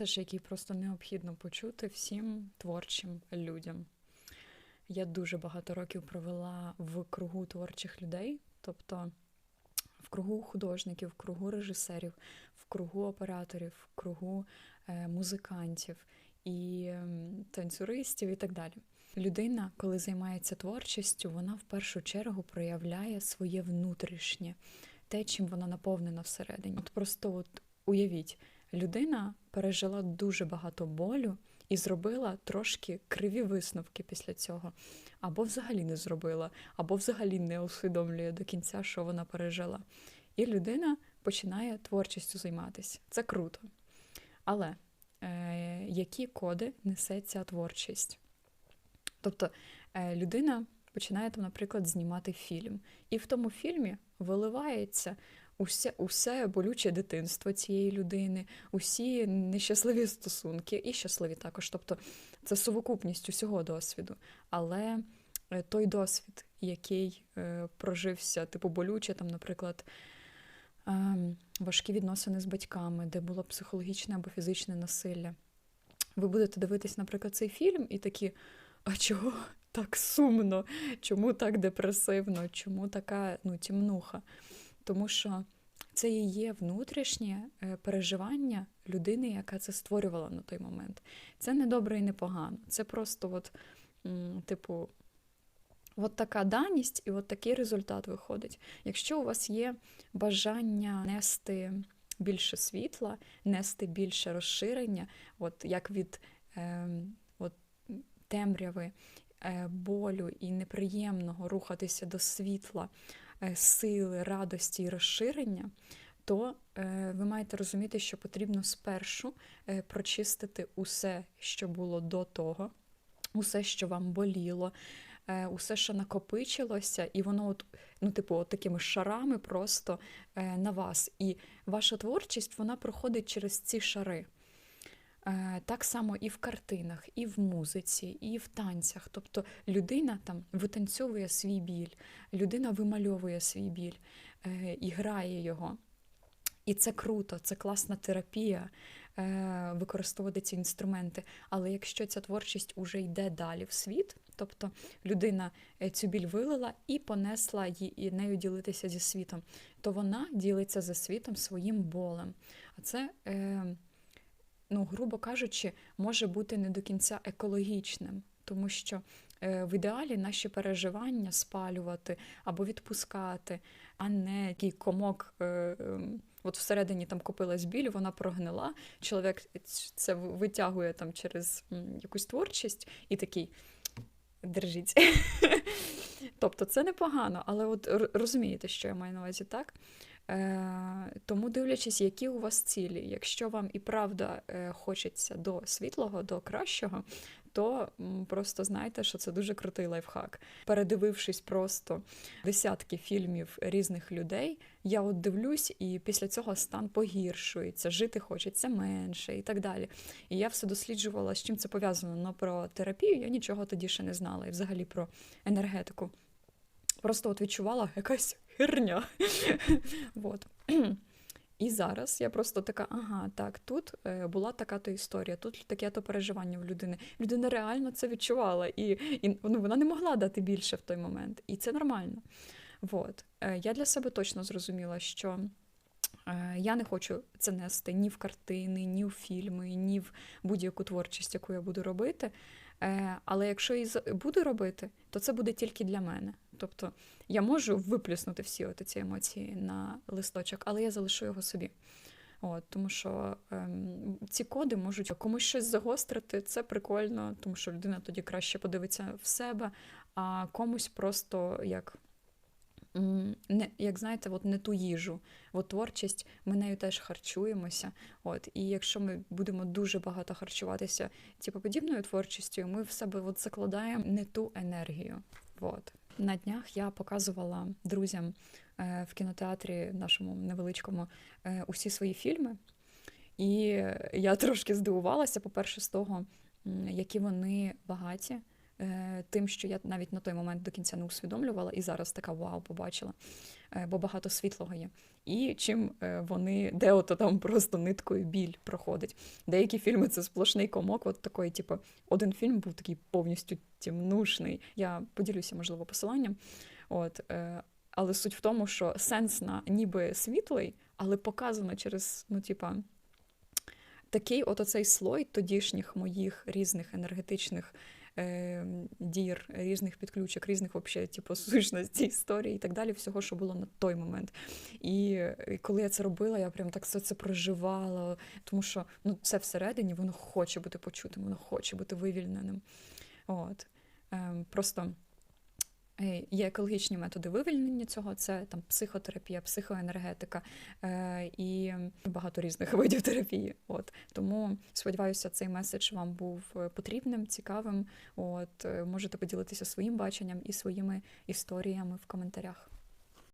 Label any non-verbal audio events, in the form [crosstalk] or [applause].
меседж, який просто необхідно почути всім творчим людям. Я дуже багато років провела в кругу творчих людей, тобто в кругу художників, в кругу режисерів, в кругу операторів, в кругу е, музикантів і танцюристів і так далі. Людина, коли займається творчістю, вона в першу чергу проявляє своє внутрішнє, те, чим вона наповнена всередині. От просто от уявіть, людина пережила дуже багато болю і зробила трошки криві висновки після цього, або взагалі не зробила, або взагалі не усвідомлює до кінця, що вона пережила. І людина починає творчістю займатися. Це круто. Але е, які коди несе ця творчість? Тобто е, людина починає там, наприклад, знімати фільм, і в тому фільмі виливається усе, усе болюче дитинство цієї людини, усі нещасливі стосунки, і щасливі також. Тобто це совокупність усього досвіду. Але е, той досвід, який е, прожився, типу болюче, там, наприклад, ем, важкі відносини з батьками, де було психологічне або фізичне насилля. Ви будете дивитись, наприклад, цей фільм і такі, а чого так сумно? Чому так депресивно? Чому така ну, тімнуха? Тому що це і є внутрішнє е, переживання людини, яка це створювала на той момент. Це не добре і не погано. Це просто, от, типу, от така даність і от такий результат виходить. Якщо у вас є бажання нести більше світла, нести більше розширення, от як від е, от, темряви, е, болю і неприємного рухатися до світла, сили, радості і розширення, то е, ви маєте розуміти, що потрібно спершу е, прочистити усе, що було до того, усе, що вам боліло, е, усе, що накопичилося, і воно, от, ну, типу, от такими шарами просто е, на вас. І ваша творчість вона проходить через ці шари. Е, Так само і в картинах, і в музиці, і в танцях. Тобто людина там витанцьовує свій біль, людина вимальовує свій біль е, і грає його. І це круто, це класна терапія е, використовувати ці інструменти. Але якщо ця творчість уже йде далі в світ, тобто людина цю біль вилила і понесла її нею ділитися зі світом, то вона ділиться зі світом своїм болем. А це, ну, грубо кажучи, може бути не до кінця екологічним, тому що е, в ідеалі наші переживання спалювати або відпускати, а не такий комок. Е, е, От всередині там купилась біль, вона прогнила. Чоловік це витягує там через якусь творчість і такий держіть. [laughs] тобто це непогано, але от розумієте, що я маю на увазі, так? Е, тому дивлячись, які у вас цілі. Якщо вам і правда е, хочеться до світлого, до кращого, то просто знайте, що це дуже крутий лайфхак. Передивившись просто десятки фільмів різних людей, я от дивлюсь, і після цього стан погіршується, жити хочеться менше і так далі. І я все досліджувала, з чим це пов'язано. Но про терапію я нічого тоді ще не знала, і взагалі про енергетику. Просто от відчувала якась херня. [laughs] вот. І зараз я просто така, ага, так, тут е, була така то історія, тут таке то переживання в людини. Людина реально це відчувала, і, і ну, вона не могла дати більше в той момент. І це нормально. Вот. Е, я для себе точно зрозуміла, що е, я не хочу це нести ні в картини, ні в фільми, ні в будь-яку творчість, яку я буду робити. Але якщо і буду робити, то це буде тільки для мене. Тобто я можу виплюснути всі от ці емоції на листочок, але я залишу його собі. От, тому що ем, ці коди можуть комусь щось загострити, це прикольно, тому що людина тоді краще подивиться в себе, а комусь просто як. Не, як знаєте, от не ту їжу. От творчість, ми нею теж харчуємося. От, і якщо ми будемо дуже багато харчуватися типу, подібною творчістю, ми в себе от закладаємо не ту енергію. От. На днях я показувала друзям е, в кінотеатрі нашому невеличкому е, усі свої фільми. І я [laughs] трошки здивувалася, по-перше, з того, які вони багаті, тим, що я навіть на той момент до кінця не усвідомлювала, і зараз така вау, побачила, е, бо багато світлого є. І чим е, вони, де ото там просто ниткою біль проходить. Деякі фільми це сплошний комок, от такий, типу, один фільм був такий повністю тімнушний. Я поділюся, можливо, посиланням. От, е, але суть в тому, що сенс на ніби світлий, але показано через, ну, типа, такий от оцей слой тодішніх моїх різних енергетичних е, дір, різних підключок, різних вообще, типу, [laughs] сущностей історії і так далі, всього, що було на той момент. І, і коли я це робила, я прям так все це проживала, тому що ну, це всередині, воно хоче бути почутим, воно хоче бути вивільненим. От. Е, просто. Е, Є екологічні методи вивільнення цього, це там психотерапія, психоенергетика е, і багато різних [laughs] видів терапії. От тому сподіваюся, цей меседж вам був е, потрібним, цікавим. От е, можете поділитися своїм баченням і своїми історіями в коментарях.